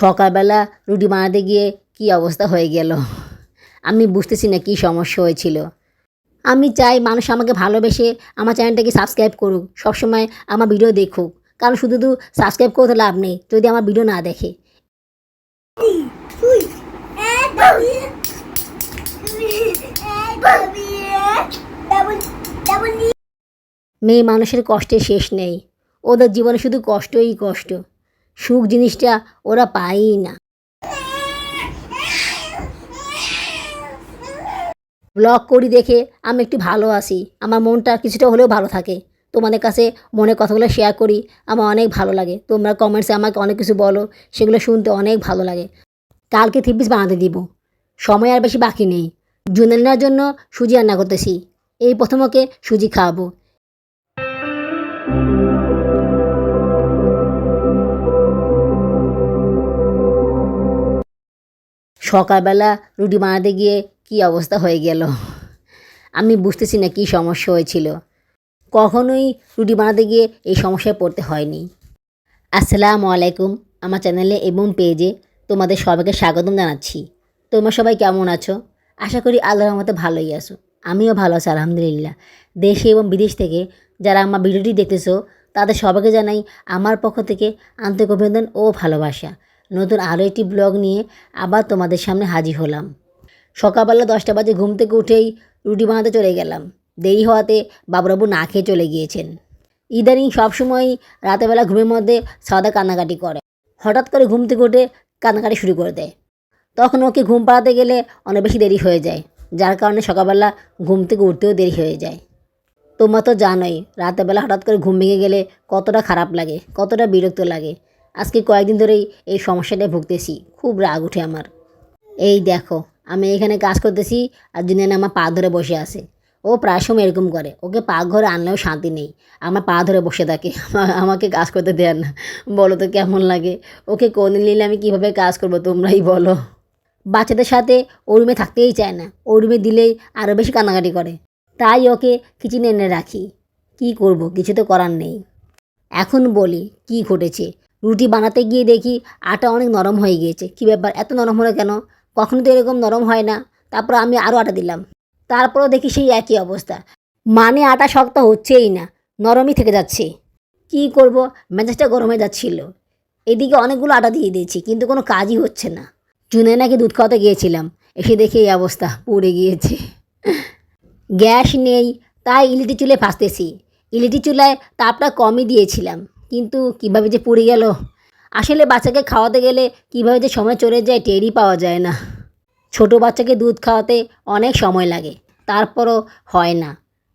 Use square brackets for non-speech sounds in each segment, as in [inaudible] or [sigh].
সকালবেলা রুটি বানাতে গিয়ে কি অবস্থা হয়ে গেল? আমি বুঝতেছি না কী সমস্যা হয়েছিল। আমি চাই মানুষ আমাকে ভালোবেসে আমার চ্যানেলটাকে সাবস্ক্রাইব করুক, সবসময় আমার ভিডিও দেখুক। কারণ শুধু তো সাবস্ক্রাইব করতে লাভ নেই, যদি আমার ভিডিও না দেখে। মেয়ে মানুষের কষ্টের শেষ নেই। ওদের জীবনে শুধু কষ্টই কষ্ট। সুখ জিনিসটা ওরা পায়ই না। ব্লগ করি দেখে আমি একটু ভালো আছি। আমার মনটা কিছুটা হলেও ভালো থাকে। তোমাদের কাছে মনের কথাগুলো শেয়ার করি, আমার অনেক ভালো লাগে। তোমরা কমেন্টসে আমাকে অনেক কিছু বলো, সেগুলো শুনতে অনেক ভালো লাগে। কালকে থ্রি পিস বানাতে দিব। সময় আর বেশি বাকি নেই। জুনেলার জন্য সুজি রান্না করতেছি। এই প্রথম ওকে সুজি খাওয়াবো। সকালবেলা রুটি বানাতে গিয়ে কি অবস্থা হয়ে গেল? আমি বুঝতেছি না কী সমস্যা হয়েছিল। কখনোই রুটি বানাতে গিয়ে এই সমস্যায় পড়তে হয়নি। আসসালামু আলাইকুম, আমার চ্যানেলে এবং পেজে তোমাদের সবাইকে স্বাগতম জানাচ্ছি। তোমরা সবাই কেমন আছো? আশা করি আল্লাহর মতো ভালোই আছো। আমিও ভালো আছি, আলহামদুলিল্লাহ। দেশে এবং বিদেশ থেকে যারা আমার ভিডিওটি দেখতেছো, তাদের সবাইকে জানাই আমার পক্ষ থেকে আন্তরিক অভিনন্দন ও ভালোবাসা। নতুন আরও একটি ব্লগ নিয়ে আবার তোমাদের সামনে হাজির হলাম। সকালবেলা দশটা বাজে ঘুম থেকে উঠেই রুটি বানাতে চলে গেলাম। দেরি হওয়াতে বাবুরাবু না খেয়ে চলে গিয়েছেন। ইদানিং সবসময় রাতেরবেলা ঘুমের মধ্যে সাদা কান্নাকাটি করে। হঠাৎ করে ঘুম থেকে উঠে কান্নাকাটি শুরু করে দেয়। তখন ওকে ঘুম পাড়াতে গেলে অনেক বেশি দেরি হয়ে যায়, যার কারণে সকালবেলা ঘুম থেকে উঠতেও দেরি হয়ে যায়। তোমরা তো জানোই রাতেরবেলা হঠাৎ করে ঘুম ভেঙে গেলে কতটা খারাপ লাগে, কতটা বিরক্ত লাগে। আজকে কয়েকদিন ধরেই এই সমস্যাটায় ভুগতেছি। খুব রাগ উঠে আমার। এই দেখো, আমি এখানে কাজ করতেছি আর জুনিয়ান আমার পা ধরে বসে আছে। ও প্রায় সময় এরকম করে। ওকে পা ঘরে আনলেও শান্তি নেই। আমার পা ধরে বসে থাকে। আমাকে কাজ করতে দেয় না। বলো তো কেমন লাগে? ওকে কোনে নিলে আমি কীভাবে কাজ করব তোমরাই বলো। বাচ্চাদের সাথে ও রুমে থাকতেই চায় না। ও রুমে দিলেই আরও বেশি কান্নাকাটি করে। তাই ওকে কিচেনে এনে রাখি। কি করব? কিছু তো করার নেই। এখন বলি, কি ঘটেছে? রুটি বানাতে গিয়ে দেখি আটা অনেক নরম হয়ে গিয়েছে। কি ব্যাপার? এত নরম হলো কেন? কখনো তো এরকম নরম হয় না। তারপর আমি আরও আটা দিলাম। তারপরও দেখি সেই একই অবস্থা। মানে আটা শক্ত হচ্ছেই না, নরমই থেকে যাচ্ছে। কি করব? মেজাজটা গরম হয়ে যাচ্ছিল। এদিকে অনেকগুলো আটা দিয়ে দিয়েছি, কিন্তু কোনো কাজই হচ্ছে না। জুনে নাকি দুধ খাওয়াতে গিয়েছিলাম। এসে দেখি এই অবস্থা, পড়ে গিয়েছে। গ্যাস নেই, তাই ইলেকট্রিক চুলে ভাসতেছি ইলেকট্রিক চুলায় তাপটা কমই দিয়েছিলাম। কিন্তু কীভাবে যে পুড়ে গেল? আসলে বাচ্চাকে খাওয়াতে গেলে কীভাবে যে সময় চলে যায় টেরই পাওয়া যায় না। ছোট বাচ্চাকে দুধ খাওয়াতে অনেক সময় লাগে, তারপরও হয় না।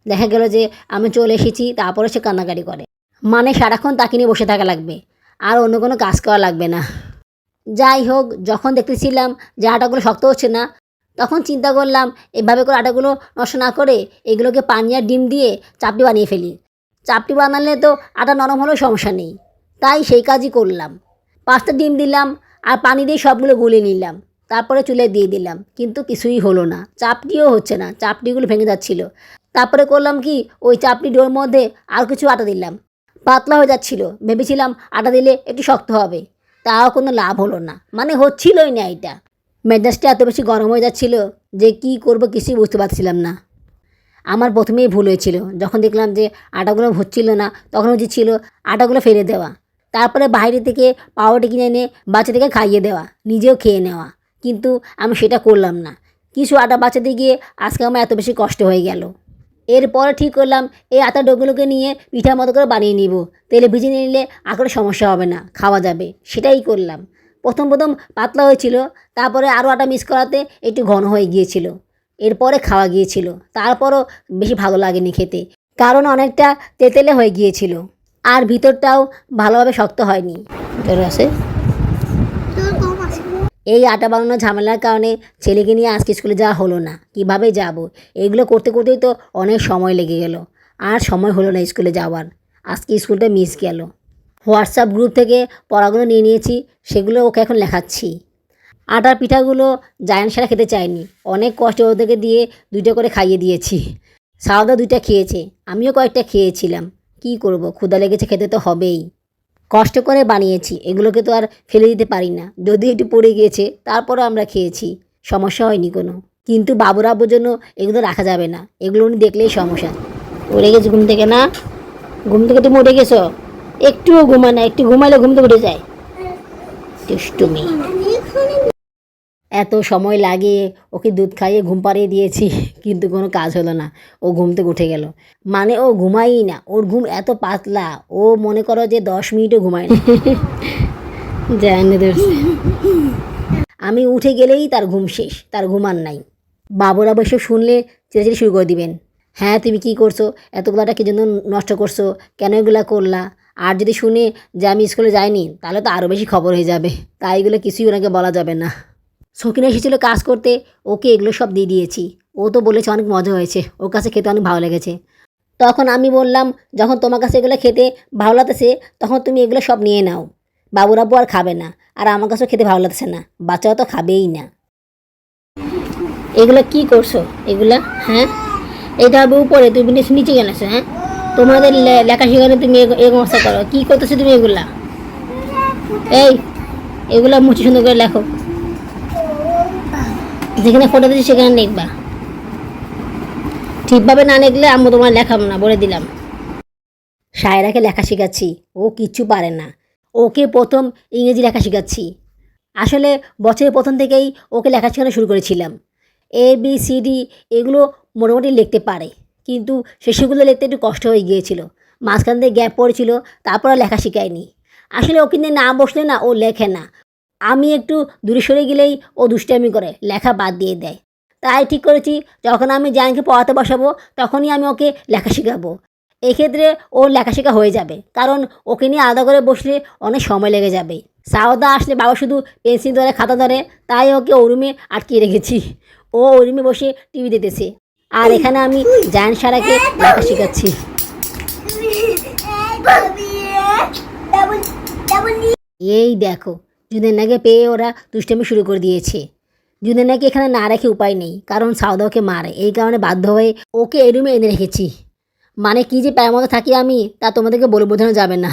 দেখা গেল যে আমি চলে এসেছি তারপরে সে কান্নাকাটি করে। মানে সারাক্ষণ তাকে নিয়ে বসে থাকা লাগবে, আর অন্য কোনো কাজ করা লাগবে না। যাই হোক, যখন দেখতেছিলাম যে আটাগুলো শক্ত হচ্ছে না, তখন চিন্তা করলাম, এভাবে করে আটাগুলো নষ্ট না করে এগুলোকে পানি আর ডিম দিয়ে চাপটি বানিয়ে ফেলি। চাপটি বানালে তো আটা নরম হলেও সমস্যা নেই। তাই সেই কাজই করলাম। পাঁচটা ডিম দিলাম আর পানি দিয়ে সবগুলো গুলিয়ে নিলাম। তারপরে চুলে দিয়ে দিলাম। কিন্তু কিছুই হলো না। চাপটিও হচ্ছে না। চাপটিগুলো ভেঙে যাচ্ছিল। তারপরে করলাম কি? ওই চাপটি ডোর মধ্যে আর কিছু আটা দিলাম। পাতলা হয়ে যাচ্ছিল। ভেবেছিলাম আটা দিলে একটু শক্ত হবে। তাও কোনো লাভ হলো না। মানে হচ্ছিলই না এটা। মেজাজটা এত বেশি গরম হয়ে যাচ্ছিল যে কি করব কিছুই বুঝতে পারছিলাম না। আমার প্রথমেই ভুল হয়েছিল। যখন দেখলাম যে আটাগুলো হচ্ছিল না, তখন উচিত ছিল, আটাগুলো ফেলে দেওয়া। তারপরে বাইরে থেকে পাউরুটি কিনে এনে বাচ্চাদেরকে খাইয়ে দেওয়া, নিজেও খেয়ে নেওয়া। কিন্তু আমি সেটা করলাম না। কিছু আটা বাঁচাতে গিয়ে আজকে আমার এত বেশি কষ্ট হয়ে গেল। এরপরে ঠিক করলাম, এই আটা ডোগুলোকে নিয়ে পিঠার মতো করে বানিয়ে নিব। তেলে ভিজে নিলে আর কোনো সমস্যা হবে না, খাওয়া যাবে। সেটাই করলাম। প্রথম প্রথম পাতলা হয়েছিল, তারপরে আরও আটা মিক্স করাতে একটু ঘন হয়ে গিয়েছিল। এরপরে খাওয়া গিয়েছিল। তারপরও বেশি ভালো লাগেনি খেতে। কারণ অনেকটা তেতেলে হয়ে গিয়েছিল। আর ভিতরটাও ভালোভাবে শক্ত হয়নি। আছে। এই আটা বানানোর ঝামেলার কারণে ছেলেকে নিয়ে আজকে স্কুলে যাওয়া হলো না। কীভাবে যাব? এগুলো করতে করতেই তো অনেক সময় লেগে গেল। আর সময় হলো না স্কুলে যাওয়ার। আজকে স্কুলটা মিস গেল। হোয়াটসঅ্যাপ গ্রুপ থেকে পড়াগুলো নিয়ে নিয়েছি। সেগুলো ওকে এখন লেখাচ্ছি। আটার পিঠাগুলো জায়ান সারা খেতে চায়নি অনেক কষ্ট ওদেরকে দিয়ে দুইটা করে খাইয়ে দিয়েছি। সাউদা দুইটা খেয়েছে, আমিও কয়েকটা খেয়েছিলাম। কি করব ক্ষুদা লেগেছে খেতে তো হবেই। কষ্ট করে বানিয়েছি, এগুলোকে তো আর ফেলে দিতে পারি না। যদি একটু পড়ে গিয়েছে তারপরে আমরা খেয়েছি, সমস্যা হয়নি কোনো। কিন্তু বাবুর আব্বুর জন্য এগুলো রাখা যাবে না, এগুলো উনি দেখলেই সমস্যা। উঠে গেছে ঘুম থেকে না? ঘুম থেকে তুমি উঠে গেছো? একটুও ঘুমায় না, একটু ঘুমাইলে ঘুম থেকে উঠে যায়। দুষ্টুমি। এত সময় লাগিয়ে ওকে দুধ খাইয়ে ঘুম পাড়িয়ে দিয়েছি, কিন্তু কোনো কাজ হলো না, ও ঘুম থেকে উঠে গেল। মানে ও ঘুমাই না, ওর ঘুম এত পাতলা, ও মনে করো যে দশ মিনিটও ঘুমায় না। আমি উঠে গেলেই তার ঘুম শেষ, তার ঘুমান নাই। বাবুরা বসে শুনলে চেঁচাচেঁচি শুরু করে দিবেন। হ্যাঁ তুমি কি করছ? এতগুলাটা কি জন্য নষ্ট করছ? কেন এগুলা করলা? আর যদি শুনে যে আমি স্কুলে যাইনি, তাহলে তো আরও বেশি খবর হয়ে যাবে। তাই এগুলো কিছুই ওনাকে বলা যাবে না। সকিনা এসেছিল কাজ করতে, ওকে এগুলো সব দিয়ে দিয়েছি। ও তো বলেছে অনেক মজা হয়েছে, ওর কাছে খেতে অনেক ভালো লেগেছে। তখন আমি বললাম, যখন তোমার কাছে এগুলো খেতে ভালো লাগতেছে, তখন তুমি এগুলো সব নিয়ে নাও। বাবুরাব্বু আর খাবে না, আর আমার কাছেও খেতে ভালো লাগতেছে না, বাচ্চারা তো খাবেই না। এগুলো কি করছ? এগুলা হ্যাঁ? এটা হবে উপরে তুমি নিচে গেলেছো হ্যাঁ? তোমাদের লেখা শেখানো তুমি এ- অবস্থা করো। কী করতেছো তুমি এগুলা? এই, এগুলো মুছে সুন্দর করে লেখো। যেখানে ফটো দিচ্ছি সেখানে লিখবা। ঠিকভাবে না লিখলে আমি তোমার লেখাম না, বলে দিলাম। সায়রাকে লেখা শেখাচ্ছি, ও কিচ্ছু পারে না। ওকে প্রথম ইংরেজি লেখা শেখাচ্ছি। আসলে বছরের প্রথম থেকেই ওকে লেখা শেখানো শুরু করেছিলাম। এ বি সি ডি এগুলো মোটামুটি লিখতে পারে, কিন্তু সেসবগুলো লিখতে একটু কষ্ট হয়ে গিয়েছিল। মাঝখান দিয়ে গ্যাপ পড়েছিল, তারপর লেখা শেখায়নি। আসলে ওকে নিয়ে না বসলে না ও লেখে না। আমি একটু দূরে সরে গেলেই ও দুষ্টামি করে, লেখা বাদ দিয়ে দেয়। তাই ঠিক করেছি, যখন আমি জায়ানকে পড়াতে বসাবো, তখনই আমি ওকে লেখা শেখাবো। এক্ষেত্রে ওর লেখাশেখা হয়ে যাবে, কারণ ওকে নিয়ে আলাদা করে বসলে অনেক সময় লেগে যাবে। সাওদা আসলে বাবা শুধু পেন্সিল ধরে, খাতা ধরে, তাই ওকে ও রুমে আটকিয়ে রেখেছি। ও ওই রুমে বসে টিভি দেখতেছে। আর এখানে আমি জায়ান সারাকে লেখা শেখাচ্ছি। [laughs] এই দেখো জুদেনাকে পেয়ে ওরা দুষ্টামি শুরু করে দিয়েছে। জুদেনাকে এখানে না রেখে উপায় নেই, কারণ সাউদা ওকে মারে। এই কারণে বাধ্য হয়ে ওকে এই রুমে এনে রেখেছি। মানে কি যে প্যার মতো থাকি আমি, তা তোমাদেরকে বলে বোঝানো যাবে না।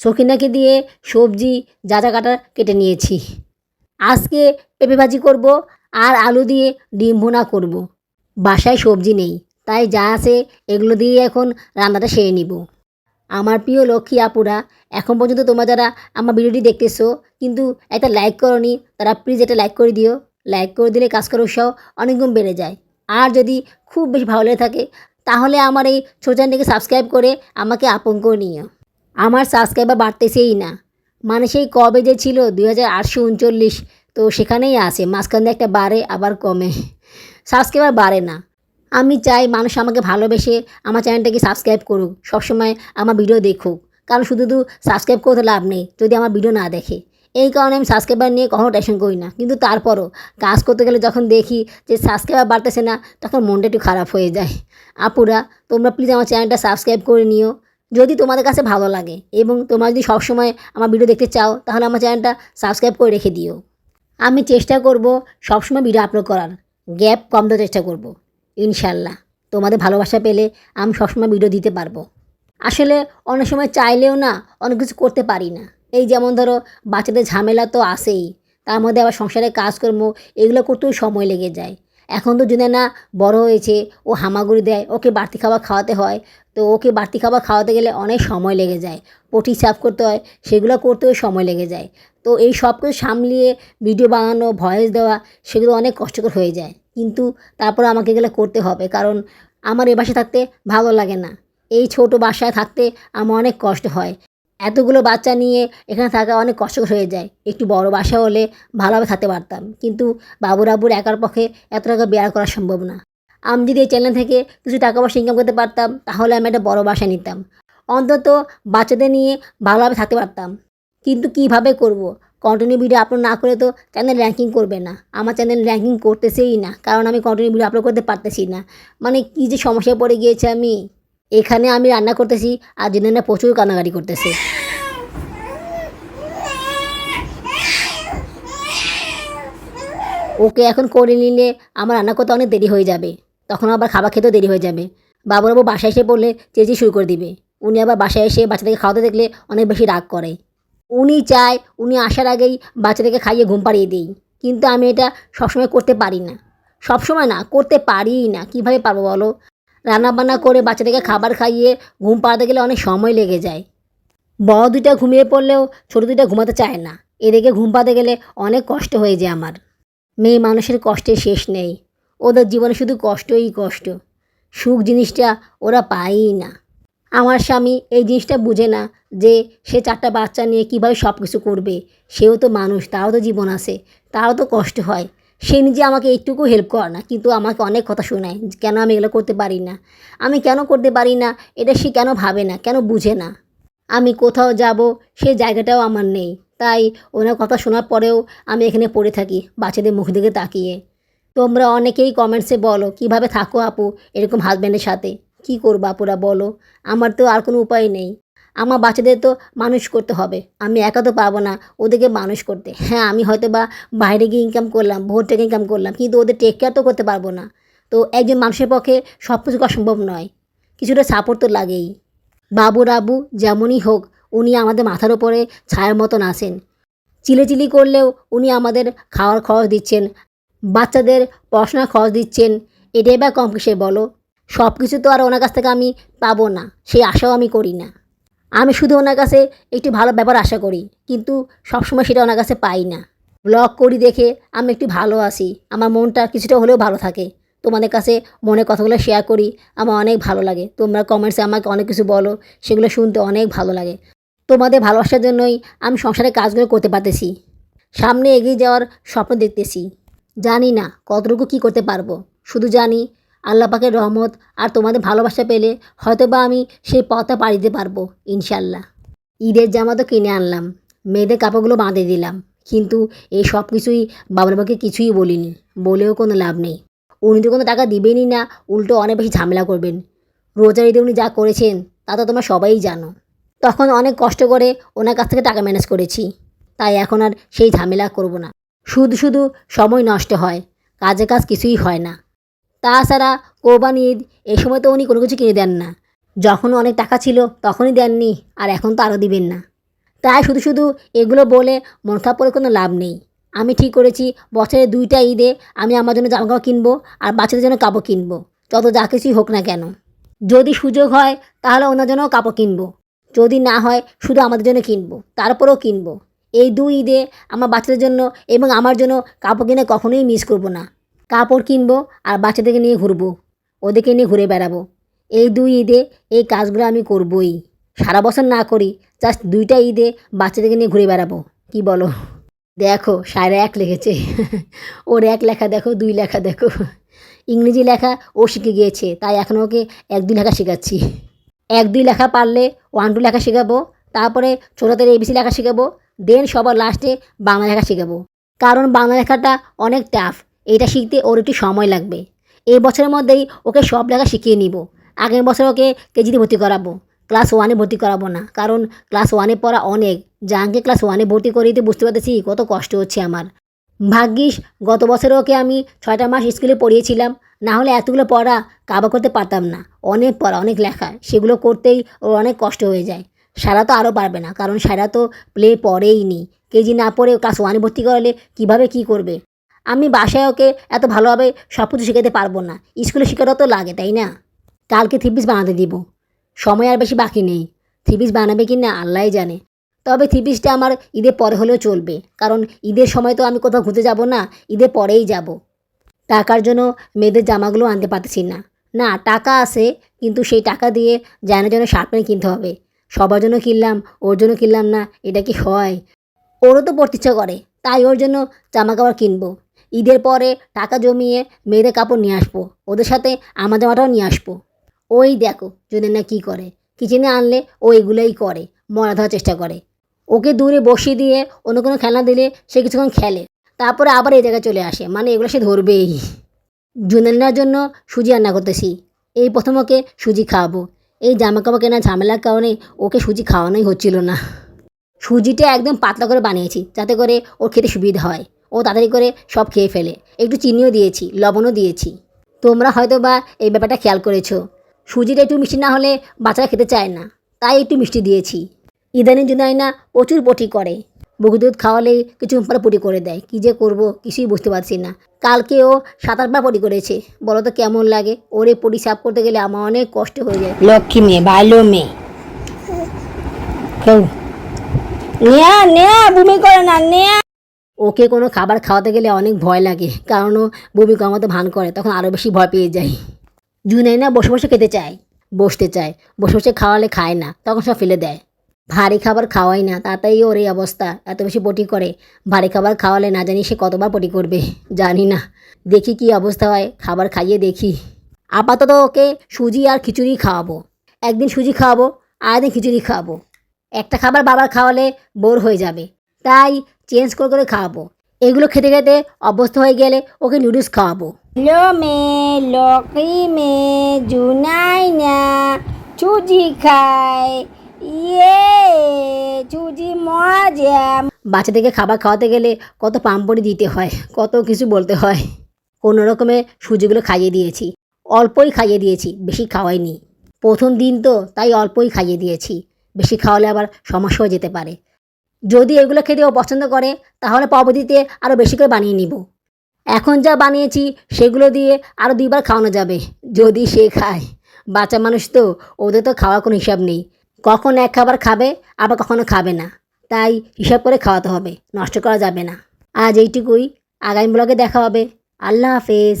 সখিনাকে দিয়ে সবজি, যা যা কাটা কেটে নিয়েছি। আজকে পেঁপে ভাজি করব আর আলু দিয়ে ডিম ভুনা করব। বাসায় সবজি নেই, তাই যা আছে এগুলো দিয়ে এখন রান্নাটা সেরে নিব। আমার প্রিয় লক্ষ্মী আপুরা, এখন পর্যন্ত তোমরা যারা আমার ভিডিওটি দেখতেছো, কিন্তু একটা লাইক করনি, তারা প্লিজ একটা লাইক করে দিও। লাইক করে দিলে কাজ করার উৎসাহ অনেক গুণ বেড়ে যায়। আর যদি খুব বেশি ভালো লেগে থাকে, তাহলে আমার এই ছোট চ্যানেলটিকে সাবস্ক্রাইব করে আমাকে আপন করে নিও। আমার সাবস্ক্রাইবার বাড়তেছেই না। মানে সেই কবে যে ছিল, দুই হাজার আটশো উনচল্লিশ, তো সেখানেই আসে মাঝখান দিয়ে একটা বাড়ে, আবার কমে। সাবস্ক্রাইবার বাড়ে না। আমি চাই মানুষ আমাকে ভালোবেসে আমার চ্যানেলটাকে সাবস্ক্রাইব করুক, সবসময় আমার ভিডিও দেখুক। কারণ শুধু শুধু সাবস্ক্রাইব করতে লাভ নেই, যদি আমার ভিডিও না দেখে। এই কারণে আমি সাবস্ক্রাইবার নিয়ে কখনো টেনশন করি না। কিন্তু তারপরও কাজ করতে গেলে যখন দেখি যে সাবস্ক্রাইবার বাড়তেছে না, তখন মনটা একটু খারাপ হয়ে যায়। আপুরা, তোমরা প্লিজ আমার চ্যানেলটা সাবস্ক্রাইব করে নিও। যদি তোমাদের কাছে ভালো লাগে এবং তোমরা যদি সবসময় আমার ভিডিও দেখতে চাও, তাহলে আমার চ্যানেলটা সাবস্ক্রাইব করে রেখে দিও। আমি চেষ্টা করব সবসময় ভিডিও আপলোড করার। গ্যাপ কম দেওয়ার চেষ্টা করব। ইনশাল্লাহ। তোমাদের ভালোবাসা পেলে আমি সবসময় ভিডিও দিতে পারব। আসলে অনেক সময় চাইলেও না, অনেক কিছু করতে পারি না। এই যেমন ধরো, বাচ্চাদের ঝামেলা তো আসেই তার মধ্যে আবার সংসারে কাজকর্ম, এগুলো করতেও সময় লেগে যায়। এখন তো যদি না, বড় হয়েছে, ও হামাগুড়ি দেয়, ওকে বাড়তি খাবার খাওয়াতে হয়, তো ওকে বাড়তি খাবার খাওয়াতে গেলে অনেক সময় লেগে যায়। পটি সাফ করতে হয়, সেগুলো করতেও সময় লেগে যায়। তো এই সব কিছু সামলিয়ে ভিডিও বানানো ভয়েস দেওয়া, সেগুলো অনেক কষ্টকর হয়ে যায়। কিন্তু তারপর আমাকে এগুলো করতে হবে, কারণ আমার এ বাসায় থাকতে ভালো লাগে না। এই ছোট বাসায় থাকতে আমার অনেক কষ্ট হয়। এতগুলো বাচ্চা নিয়ে এখানে থাকা অনেক কষ্টকর হয়ে যায়। একটু বড় বাসা হলে ভালোভাবে থাকতে পারতাম, কিন্তু বাবুর আব্বুর একার পক্ষে এত টাকা বেয়ার করা সম্ভব না। আমি যদি এই চ্যানেল থেকে কিছু টাকা পয়সা ইনকাম করতে পারতাম, তাহলে আমি একটা বড় বাসা নিতাম। অন্তত বাচ্চাদের নিয়ে ভালোভাবে থাকতে পারতাম। কিন্তু কীভাবে করব? কন্টিনিউ ভিডিও আপলোড না করে তো চ্যানেল র্যাঙ্কিং করবে না। আমার চ্যানেল র্যাঙ্কিং করতেছেই না, কারণ আমি কন্টিনিউ ভিডিও আপলোড করতে পারতেছি না। মানে কী যে সমস্যায় পড়ে গিয়েছে আমি। এখানে আমি রান্না করতেছি আর জেনে প্রচুর কান্নাকাটি করতেছে। ওকে এখন করে নিলে আমার রান্না করতে অনেক দেরি হয়ে যাবে। তখন আবার খাবার খেতেও দেরি হয়ে যাবে। বাবুর বাবু বাসায় এসে পড়লে চেঁচিয়ে শুরু করে দিবে। উনি আবার বাসায় এসে বাচ্চাদেরকে খাওয়াতে দেখলে অনেক বেশি রাগ করে। উনি চায়, উনি আসার আগেই বাচ্চাদেরকে খাইয়ে ঘুম পাড়িয়ে দিই। কিন্তু আমি এটা সবসময় করতে পারি না। সবসময় না, করতে পারিই না। কীভাবে পারব বলো? রান্নাবান্না করে বাচ্চাদেরকে খাবার খাইয়ে ঘুম পাড়াতে গেলে অনেক সময় লেগে যায়। বড় দুইটা ঘুমিয়ে পড়লেও ছোটো দুইটা ঘুমাতে চায় না। এদিকে ঘুম পাতে গেলে অনেক কষ্ট হয়ে যায় আমার। মেয়ে মানুষের কষ্টের শেষ নেই। ওদের জীবনে শুধু কষ্টই কষ্ট। সুখ জিনিসটা ওরা পায়ই না। আমার স্বামী এই জিনিসটা বুঝে না যে সে চারটা বাচ্চা নিয়ে কীভাবে সব কিছু করবে। সেও তো মানুষ, তারও তো জীবন আছে, তারও তো কষ্ট হয়। সে নিজে আমাকে একটুকু হেল্প করে না, কিন্তু আমাকে অনেক কথা শোনায় কেন আমি এগুলো করতে পারি না। আমি কেন করতে পারি না, এটা সে কেন ভাবে না, কেন বুঝে না। আমি কোথাও যাব সেই জায়গাটাও আমার নেই। তাই ওনার কথা শোনার পরেও আমি এখানে পড়ে থাকি, বাচ্চাদের মুখ দিকে তাকিয়ে। তোমরা অনেকেই কমেন্টসে বলো, কীভাবে থাকো আপু, এরকম হাজব্যান্ডের সাথে। কি করব আপুরা, বলো? আমার তো আর কোনো উপায় নেই। আমার বাচ্চাদের তো মানুষ করতে হবে। আমি একা তো পারব না ওদেরকে মানুষ করতে। হ্যাঁ আমি হয়তো বা বাইরে গিয়ে ইনকাম করলাম, ভোর থেকে ইনকাম করলাম, কিন্তু ওদের টেক কেয়ার তো করতে পারব না। তো একজন মানুষের পক্ষে সব কিছু করা সম্ভব নয়। কিছুটা সাপোর্ট তো লাগেই। বাবুর আবু যেমনই হোক, উনি আমাদের মাথার ওপরে ছায়ার মতন আসেন চিলেচিলি করলেও উনি আমাদের খাওয়ার খরচ দিচ্ছেন, বাচ্চাদের পড়াশোনার খরচ দিচ্ছেন। এটাই বা কম কিসে বলো? সব কিছু তো আর ওনার কাছ থেকে আমি পাবো না, সেই আশাও আমি করি না। আমি শুধু ওনার কাছে একটি ভালো ব্যাপার আশা করি, কিন্তু সবসময় সেটা ওনার কাছে পাই না। ব্লগ করি দেখে আমি একটু ভালো আসি আমার মনটা কিছুটা হলেও ভালো থাকে। তোমাদের কাছে মনের কথাগুলো শেয়ার করি, আমার অনেক ভালো লাগে। তোমরা কমেন্টসে আমাকে অনেক কিছু বলো, সেগুলো শুনতে অনেক ভালো লাগে। তোমাদের ভালোবাসার জন্যই আমি সংসারের কাজগুলো করতে পারতেছি। সামনে এগিয়ে যাওয়ার স্বপ্ন দেখতেছি। জানি না কতটুকু কী করতে পারব। শুধু জানি আল্লাহ পাকের রহমত আর তোমাদের ভালোবাসা পেলে হয়তো বা আমি সেই পথটা পাড়ি দিতে পারব ইনশাল্লাহ ঈদের জামা তো কিনে আনলাম, মেয়েদের কাপড়গুলো বাঁধে দিলাম, কিন্তু এই সব কিছুই বাবার বাবাকে কিছুই বলিনি, বলেও কোনো লাভ নেই। উনি তো কোনো টাকা দিবেনই না, উল্টো অনেক বেশি ঝামেলা করবেন। রোজার ঈদে উনি যা করেছেন, তা তো তোমরা সবাই জানো। তখন অনেক কষ্ট করে ওনার কাছ থেকে টাকা ম্যানেজ করেছি, তাই এখন আর সেই ঝামেলা করব না। শুধু শুধু সময় নষ্ট হয়, কাজে কাজ কিছুই হয় না। তাছাড়া কোরবানি ঈদ এই সময় তো উনি কোনো কিছু কিনে দেন না। যখন অনেক টাকা ছিল তখনই দেননি, আর এখন তো আরও দিবেন না। তাই শুধু শুধু এগুলো বলে মন খারাপ করে কোনো লাভ নেই। আমি ঠিক করেছি, বছরে দুইটা ঈদে আমি আমার জন্য জামা কাপড় কিনবো আর বাচ্চাদের জন্য কাপড় কিনবো। যত যা কিছুই হোক না কেন। যদি সুযোগ হয় তাহলে ওনার জন্য কাপড় কিনবো। যদি না হয় শুধু আমাদের জন্য কিনবো, তারপরেও কিনবো। এই দুই ঈদে আমার বাচ্চাদের জন্য এবং আমার জন্য কাপড় কিনে কখনোই মিস করব না। কাপড় কিনবো আর বাচ্চাদেরকে নিয়ে ঘুরবো, ওদেরকে নিয়ে ঘুরে বেড়াবো। এই দুই ঈদে এই কাজগুলো আমি করবই। সারা বছর না করি জাস্ট দুইটা ঈদে বাচ্চাদেরকে নিয়ে ঘুরে বেড়াবো। কি বলো? দেখো সায়রা এক লিখেছে। ওর এক লেখা দেখো, দুই লেখা দেখো। ইংরেজি লেখা ও শিখে গিয়েছে, তাই এখন ওকে এক দুই লেখা শেখাচ্ছি। এক দুই লেখা পারলে ওয়ান টু লেখা শেখাবো, তারপরে ছোটোদের এবিসি লেখা শেখাবো, দেন সবার লাস্টে বাংলা লেখা শেখাবো। কারণ বাংলা লেখাটা অনেক টাফ এটা শিখতে ওর একটু সময় লাগবে। এই বছরের মধ্যেই ওকে সব লেখা শিখিয়ে নিব। আগের বছর ওকে কেজিতে ভর্তি করাবো। ক্লাস ওয়ানে ভর্তি করাবো না। কারণ ক্লাস ওয়ানে পড়া অনেক। জাঙ্কে ক্লাস ওয়ানে ভর্তি করেই তো বুঝতে পারতেছি কত কষ্ট হচ্ছে আমার। ভাগ্যিস গত বছর ওকে আমি ছয়টা মাস স্কুলে পড়িয়েছিলাম। না হলে এতগুলো পড়া কাবা করতে পারতাম না। অনেক পড়া, অনেক লেখা। সেগুলো করতেই ওর অনেক কষ্ট হয়ে যায়। সারা তো আরও পারবে না। কারণ সারা তো প্লে পড়েই নি। কেজি না পড়ে ক্লাস ওয়ানে ভর্তি করালে কীভাবে কি করবে? আমি বাসায় ওকে এত ভালোভাবে সব কিছু শেখাতে পারব না। স্কুলে শেখারও তো লাগে, তাই না? কালকে থ্রি পিস বানাতে দিব। সময় আর বেশি বাকি নেই। থ্রি পিস বানাবে কি না, আল্লাহ জানে। তবে থ্রি পিসটা আমার ঈদের পরে হলেও চলবে। কারণ ঈদের সময় তো আমি কোথাও ঘুরতে যাব না, ঈদের পরেই যাব। টাকার জন্য মেয়েদের জামাগুলো আনতে পারতেছি না। না, টাকা আছে, কিন্তু সেই টাকা দিয়ে জানার জন্য শার্ট প্যান্ট কিনতে হবে। সবার জন্য কিনলাম, ওর জন্য কিনলাম না, এটা কি হয়? ওরও তো পড়তে ইচ্ছা করে, তাই ওর জন্য জামা কাপড় কিনবো। ঈদের পরে টাকা জমিয়ে মেয়েদের কাপড় নিয়ে আসব, ওদের সাথে আমার জামাটাও নিয়ে আসব। ওই দেখো, যদি না কী করে? কিচেনে আনলে ও এগুলোই করে, মরা ধরার চেষ্টা করে। ওকে দূরে বসিয়ে দিয়ে অন্য কোনো খেলনা দিলে সে কিছুক্ষণ খেলে, তারপরে আবার এই জায়গায় চলে আসে মানে এগুলো সে ধরবেই। জুনেলার জন্য সুজি রান্না করতেছি, এই প্রথম ওকে সুজি খাওয়াবো। এই জামা কাপড় কেনার ঝামেলার কারণে ওকে সুজি খাওয়ানোই হচ্ছিল না। সুজিটা একদম পাতলা করে বানিয়েছি, যাতে করে ওর খেতে সুবিধা হয়। ও তাড়াতাড়ি করে সব খেয়ে ফেলে। একটু চিনিও দিয়েছি, লবণও দিয়েছি। তোমরা হয়তো বা এই ব্যাপারটা খেয়াল করেছ। সুজিটা একটু মিষ্টি না হলে বাচ্চারা খেতে চায় না। তাই একটু মিষ্টি দিয়েছি। ইদানিং জুনাইনা প্রচুর পটি করে। বুকু দুধ খাওয়ালেই কিছু পরে পটি করে দেয়। কী যে করব, কিছুই বুঝতে পারছি না। কালকে ও সাত আটবার পটি করেছে। বলো তো কেমন লাগে? ওরে পটি সাফ করতে গেলে আমার অনেক কষ্ট হয়ে যায়। লক্ষ্মী মেয়ে, ভালো মেয়ে। নেয়া নেয়া, বমি করে না, নেয়া। ওকে কোনো খাবার খাওয়াতে গেলে অনেক ভয় লাগে, কারণ ও বমি কমাতে ভান করে, তখন আরও বেশি ভয় পেয়ে যায়। জুনাইনা বসে বসে খেতে চায়, বসতে চায়, বসে বসে খাওয়ালে খায় না, তখন সব ফেলে দেয়। ভারী খাবার খাওয়াই না, তাতেই ওর এই অবস্থা, এত বেশি পটি করে। ভারী খাবার খাওয়ালে না জানি সে কতবার পটি করবে, জানি না। দেখি কি অবস্থা হয়, খাবার খাইয়ে দেখি। আপাতত ওকে সুজি আর খিচুড়ি খাওয়াবো। একদিন সুজি খাওয়াবো আর খিচুড়ি খাওয়াবো। একটা খাবার বাবার খাওয়ালে বোর হয়ে যাবে। তাই চেঞ্জ করে করে খাওয়াবো। এগুলো খেতে খেতে অভ্যস্ত হয়ে গেলে ওকে নুডলস খাওয়াবো। লো মে লক্ষ্মী মে জুনাই না চুজি খায় ইয়ে চুজি মজা। বাচ্চাদেরকে খাবার খাওয়াতে গেলে কত পাম্পড়ি দিতে হয় কত কিছু বলতে হয়। কোনো রকমে সুজিগুলো খাইয়ে দিয়েছি অল্পই খাইয়ে দিয়েছি বেশি খাওয়াইনি। প্রথম দিন তো তাই অল্পই খাইয়ে দিয়েছি বেশি খাওয়ালে আবার সমস্যা হয়ে যেতে পারে। যদি এগুলো খেতে ও পছন্দ করে, তাহলে পরবর্তীতে আরও বেশি করে বানিয়ে নিব। এখন যা বানিয়েছি, সেগুলো দিয়ে আরও দুইবার খাওয়ানো যাবে, যদি সে খায়। বাচ্চা মানুষ তো, ওদের তো খাওয়ার কোনো হিসাব নেই। কখন এক খাবার খাবে, আবার কখনো খাবে না। তাই হিসাব করে খাওয়াতে হবে, নষ্ট করা যাবে না। আজ এইটুকুই। আগামী ব্লগে দেখা হবে। আল্লাহ হাফেজ।